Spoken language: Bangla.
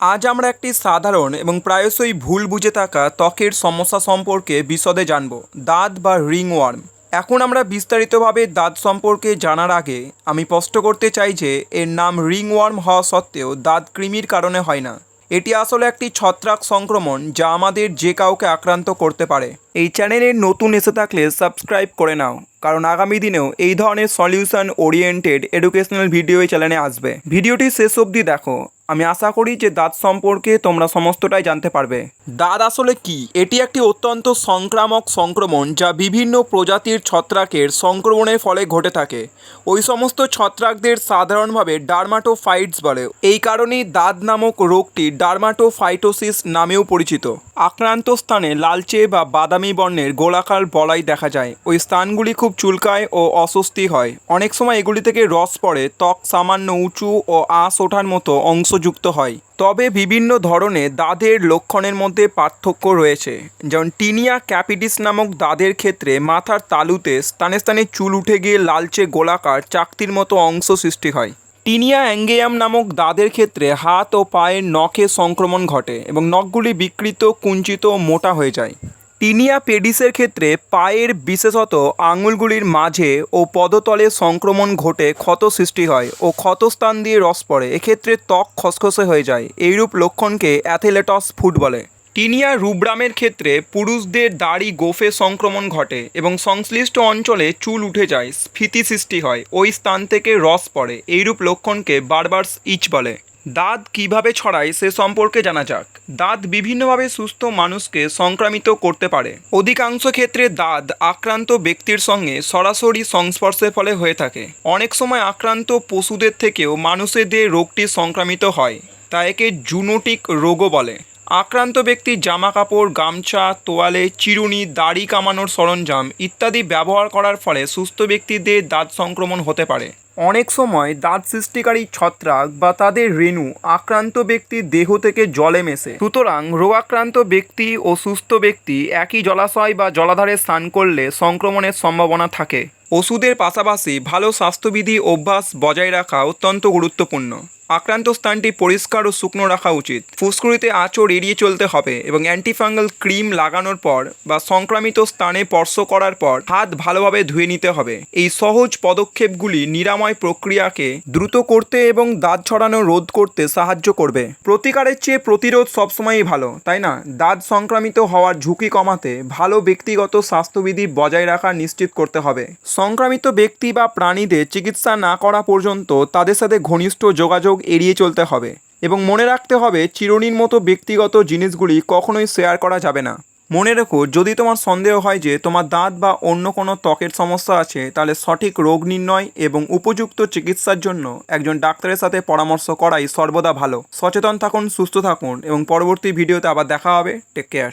আজ আমরা একটি সাধারণ এবং প্রায়শই ভুল বুঝে থাকা ত্বকের সমস্যা সম্পর্কে বিশদে জানব, দাঁত বা রিংওয়ার্ম। এখন আমরা বিস্তারিতভাবে দাঁত সম্পর্কে জানার আগে আমি স্পষ্ট করতে চাই যে এর নাম রিংওয়ার্ম হওয়া সত্ত্বেও দাঁত কৃমির কারণে হয় না। এটি আসলে একটি ছত্রাক সংক্রমণ যা আমাদের যে কাউকে আক্রান্ত করতে পারে। এই চ্যানেলের নতুন এসে থাকলে সাবস্ক্রাইব করে নাও, কারণ আগামী দিনেও এই ধরনের সলিউশন ওরিয়েন্টেড এডুকেশনাল ভিডিও এই চ্যানেলে আসবে। ভিডিওটি শেষ অবধি দেখো আমি আশা করি যে দাঁত সম্পর্কে তোমরা সমস্তটাই জানতে পারবে। দাঁত আসলে কি? এটি একটি অত্যন্ত সংক্রামক সংক্রমণ যা বিভিন্ন প্রজাতির ছত্রাকের সংক্রমণের ফলে ঘটে থাকে। ওই সমস্ত ছত্রাকদের সাধারণভাবে ডার্মাটোফাইটস বলে। এই কারণেই দাঁত নামক রোগটি ডার্মাটোফাইটোসিস নামেও পরিচিত। আক্রান্ত স্থানে লালচে বা বাদামি বর্ণের গোলাকার বলাই দেখা যায়। ওই স্থানগুলি খুব চুলকায় ও অস্বস্তি হয়। অনেক সময় এগুলি থেকে রস পড়ে, ত্বক সামান্য উঁচু ও আঁশ ওঠার মতো অংশযুক্ত হয়। তবে বিভিন্ন ধরনের দাঁতের লক্ষণের মধ্যে পার্থক্য রয়েছে। যেমন টিনিয়া ক্যাপিটিস নামক দাঁতের ক্ষেত্রে মাথার তালুতে স্থানে স্থানে চুল উঠে গিয়ে লালচে গোলাকার চাকতির মতো অংশ সৃষ্টি হয়। টিনিয়া অ্যাঙ্গেয়াম নামক দাঁতের ক্ষেত্রে হাত ও পায়ের নখে সংক্রমণ ঘটে এবং নখগুলি বিকৃত, কুঞ্চিত ও মোটা হয়ে যায়। টিনিয়া পেডিসের ক্ষেত্রে পায়ের বিশেষত আঙুলগুলির মাঝে ও পদতলে সংক্রমণ ঘটে ক্ষত সৃষ্টি হয় ও ক্ষতস্থান দিয়ে রস পড়ে। এক্ষেত্রে ত্বক খসখসে হয়ে যায়। এইরূপ লক্ষণকে অ্যাথেলেটস ফুট বলে। টিনিয়া রুব্রামের ক্ষেত্রে পুরুষদের দাড়ি গোফে সংক্রমণ ঘটে এবং সংশ্লিষ্ট অঞ্চলে চুল উঠে যায়, স্ফীতি সৃষ্টি হয়, ওই স্থান থেকে রস পড়ে। এইরূপ লক্ষণকে বারবার ইচ বলে। দাঁত কীভাবে ছড়ায় সে সম্পর্কে জানা যাক। দাঁত বিভিন্নভাবে সুস্থ মানুষকে সংক্রামিত করতে পারে। অধিকাংশ ক্ষেত্রে দাঁত আক্রান্ত ব্যক্তির সঙ্গে সরাসরি সংস্পর্শের ফলে হয়ে থাকে। অনেক সময় আক্রান্ত পশুদের থেকেও মানুষের মানুষেদের রোগটি সংক্রামিত হয়, তা একে জুনোটিক রোগও বলে। আক্রান্ত ব্যক্তির জামা কাপড় গামছা, তোয়ালে, চিরুনি, দাড়ি কামানোর সরঞ্জাম ইত্যাদি ব্যবহার করার ফলে সুস্থ ব্যক্তিদের দাঁত সংক্রমণ হতে পারে। অনেক সময় দাঁত সৃষ্টিকারী ছত্রাক বা তাদের রেণু আক্রান্ত ব্যক্তির দেহ থেকে জলে মেশে। সুতরাং রোগাক্রান্ত ব্যক্তি ও সুস্থ ব্যক্তি একই জলাশয় বা জলাধারে স্নান করলে সংক্রমণের সম্ভাবনা থাকে। ওষুধের পাশাপাশি ভালো স্বাস্থ্যবিধি অভ্যাস বজায় রাখা অত্যন্ত গুরুত্বপূর্ণ। আক্রান্ত স্থানটি পরিষ্কার ও শুকনো রাখা উচিত। ফুসকুড়িতে আঁচড় এড়িয়ে চলতে হবে এবং অ্যান্টিফাঙ্গাল ক্রিম লাগানোর পর বা সংক্রামিত স্থানে স্পর্শ করার পর হাত ভালোভাবে ধুয়ে নিতে হবে। এই সহজ পদক্ষেপগুলি নিরাময় প্রক্রিয়াকে দ্রুত করতে এবং দাঁত ছড়ানো রোধ করতে সাহায্য করবে। প্রতিকারের চেয়ে প্রতিরোধ সবসময়ই ভালো, তাই না? দাঁত সংক্রামিত হওয়ার ঝুঁকি কমাতে ভালো ব্যক্তিগত স্বাস্থ্যবিধি বজায় রাখা নিশ্চিত করতে হবে। সংক্রামিত ব্যক্তি বা প্রাণীদের চিকিৎসা না করা পর্যন্ত তাদের সাথে ঘনিষ্ঠ যোগাযোগ এড়িয়ে চলতে হবে এবং মনে রাখতে হবে, চিরুনির মতো ব্যক্তিগত জিনিসগুলি কখনোই শেয়ার করা যাবে না। মনে রেখো, যদি তোমার সন্দেহ হয় যে তোমার দাঁত বা অন্য কোনো ত্বকের সমস্যা আছে, তাহলে সঠিক রোগ নির্ণয় এবং উপযুক্ত চিকিৎসার জন্য একজন ডাক্তারের সাথে পরামর্শ করাই সর্বদা ভালো। সচেতন থাকুন, সুস্থ থাকুন এবং পরবর্তী ভিডিওতে আবার দেখা হবে। Take care